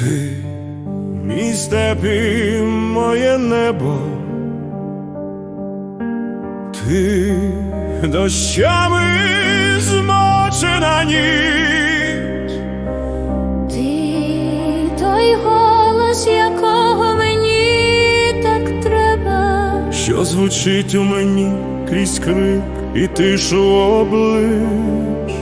Ти мій степі, моє небо. Ти дощами змочена ніч, Ти той голос, якого мені так треба. що звучить у мені крізь крик і тишу облич.